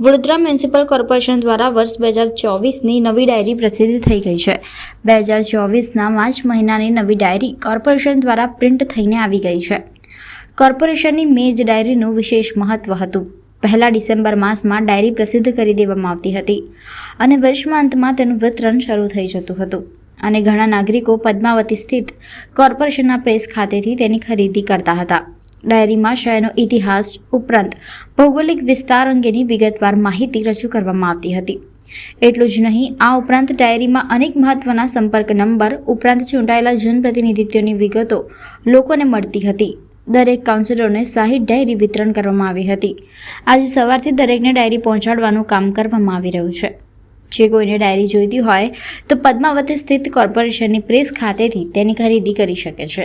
Vadodara municipal corporation દ્વારા વર્ષ બે હજાર ચોવીસની નવી ડાયરી પ્રસિદ્ધ થઈ ગઈ છે. બે હજાર ચોવીસના માર્ચ મહિનાની નવી ડાયરી કોર્પોરેશન દ્વારા પ્રિન્ટ થઈને આવી ગઈ છે. કોર્પોરેશનની મેજ ડાયરીનું વિશેષ મહત્વ હતું. પહેલા ડિસેમ્બર માસમાં ડાયરી પ્રસિદ્ધ કરી દેવામાં આવતી હતી અને વર્ષમાં અંતમાં તેનું વિતરણ શરૂ થઈ જતું હતું. અને ઘણા નાગરિકો પદ્માવતી સ્થિત કોર્પોરેશનના પ્રેસ ખાતેથી તેની ખરીદી કરતા હતા. ડાયરીમાં શહેરનો ઇતિહાસ ઉપરાંત ભૌગોલિક વિસ્તાર અંગેની વિગતવાર માહિતી રજૂ કરવામાં આવતી હતી. એટલું જ નહીં, આ ઉપરાંત ડાયરીમાં અનેક મહત્વના સંપર્ક નંબર ઉપરાંત ચૂંટાયેલા જનપ્રતિનિધિત્વની વિગતો લોકોને મળતી હતી. દરેક કાઉન્સિલરોને સાહીઠ ડાયરી વિતરણ કરવામાં આવી હતી. આજે સવારથી દરેકને ડાયરી પહોંચાડવાનું કામ કરવામાં આવી રહ્યું છે. જે કોઈને ડાયરી જોઈતી હોય, તો પદ્માવતી સ્થિત કોર્પોરેશનની પ્રેસ ખાતેથી તેની ખરીદી કરી શકે છે.